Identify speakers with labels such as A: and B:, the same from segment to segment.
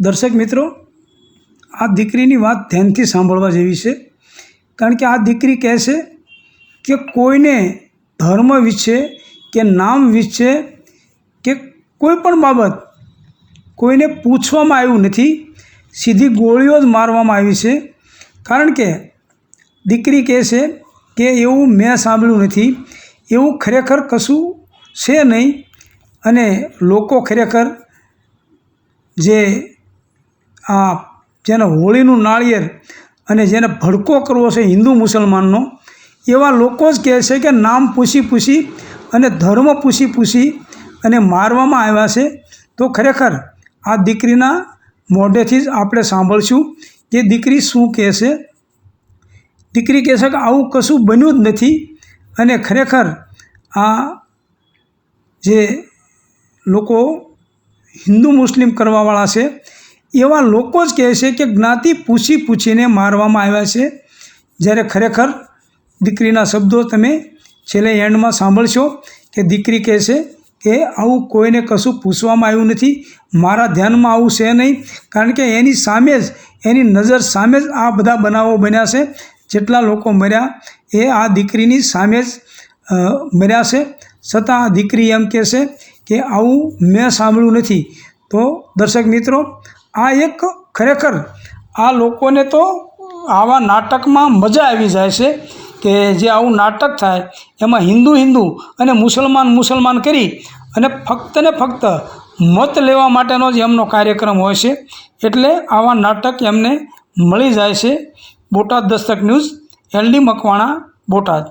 A: દર્શક મિત્રો, આ દીકરીની વાત ધ્યાનથી સાંભળવા જેવી છે. કારણ કે આ દીકરી કહે છે કે કોઈને ધર્મ વિશે કે નામ વિશે કે કોઈ પણ બાબત કોઈને પૂછવામાં આવ્યું નથી. સીધી ગોળીઓ જ મારવામાં આવી છે. કારણ કે દીકરી કહે છે કે એવું મેં સાંભળ્યું નથી. એવું ખરેખર કશું છે નહીં. અને લોકો ખરેખર જે આ જેને હોળીનું નાળિયેર અને જેને ભડકો કરવો છે હિન્દુ મુસલમાનનો, એવા લોકો જ કહે છે કે નામ પૂછી પૂછી અને ધર્મ પૂછી પૂછી અને મારવામાં આવ્યા છે. તો ખરેખર આ દીકરીના મોઢેથી જ આપણે સાંભળશું કે દીકરી શું કહે છે. દીકરી કહે છે કે આવું કશું બન્યું જ નથી અને ખરેખર આ જે લોકો હિન્દુ મુસ્લિમ કરવાવાળા છે એવા લોકો જ કહે છે કે જ્ઞાતિ પૂછી પૂછીને મારવામાં આવ્યા છે. જ્યારે ખરેખર દીકરીના શબ્દો તમે છેલ્લે એન્ડમાં સાંભળશો કે દીકરી કહે છે કે આવું કોઈને કશું પૂછવામાં આવ્યું નથી. મારા ધ્યાનમાં આવું છે નહીં. કારણ કે એની સામે જ, એની નજર સામે જ આ બધા બનાવો બન્યા છે. જેટલા લોકો મર્યા એ આ દીકરીની સામે જ મર્યા છે. છતાં આ દીકરી એમ કહે છે કે આવું મેં સાંભળ્યું નથી. તો દર્શક મિત્રો, આ એક ખરેખર આ લોકોને તો આવા નાટકમાં મજા આવી જાય છે કે જે આવું નાટક થાય, એમાં હિન્દુ હિન્દુ અને મુસલમાન મુસલમાન કરી અને ફક્ત ને ફક્ત મત લેવા માટેનો જ એમનો કાર્યક્રમ હોય છે. એટલે આવા નાટક એમને મળી જાય છે. Botad Dastak news LD Makwana, Botad.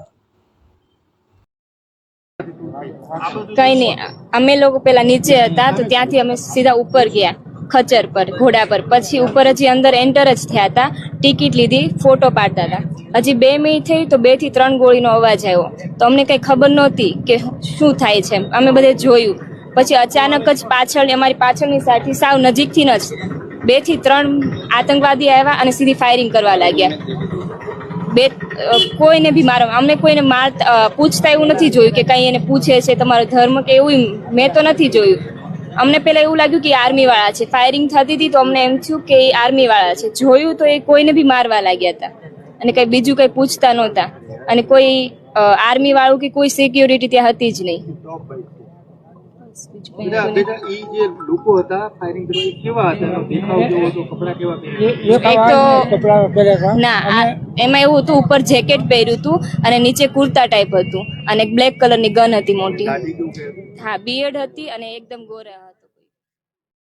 B: કઈ નહીં અમે લોકો પેલા નીચે હતા તો ત્યાંથી અમે સીધા ઉપર ગયા, ખચર પર, ઘોડા પર. પછી ઉપર હજી અંદર એન્ટર જ થયા હતા, ટિકિટ લીધી, ફોટો પાડતા હતા. હજી બે મિનિટ થઈ તો બેથી ત્રણ ગોળીનો અવાજ આવ્યો. તો અમને કઈ ખબર નહોતી કે શું થાય છે અમે બધે જોયું. પછી અચાનક જ પાછળ, અમારી પાછળની સાઈડથી સાવ નજીકથી જ, બેથી ત્રણ આતંકવાદી આવ્યા અને સીધી ફાયરિંગ કરવા લાગ્યા. બે કોઈને બી મારવા અમને કોઈને માર પૂછતા એવું નથી જોયું કે કઈ એને પૂછે છે તમારો ધર્મ કે એવું મેં તો નથી જોયું. અમને પહેલાં એવું લાગ્યું કે આર્મી વાળા છે. ફાયરિંગ થતી હતી તો અમને એમ થયું કે એ આર્મી વાળા છે. જોયું તો એ કોઈને બી મારવા લાગ્યા હતા. અને કઈ બીજું કઈ પૂછતા નહોતા. અને કોઈ આર્મી વાળું કે કોઈ સિક્યુરિટી ત્યાં હતી જ નહીં. એમાં એવું હતું ઉપર જેકેટ પહેર્યું હતું અને નીચે કુર્તા ટાઈપ હતું. અને બ્લેક બ્લેક કલરની ગન હતી મોટી. હા બીએડ હતી અને એકદમ ગોરા.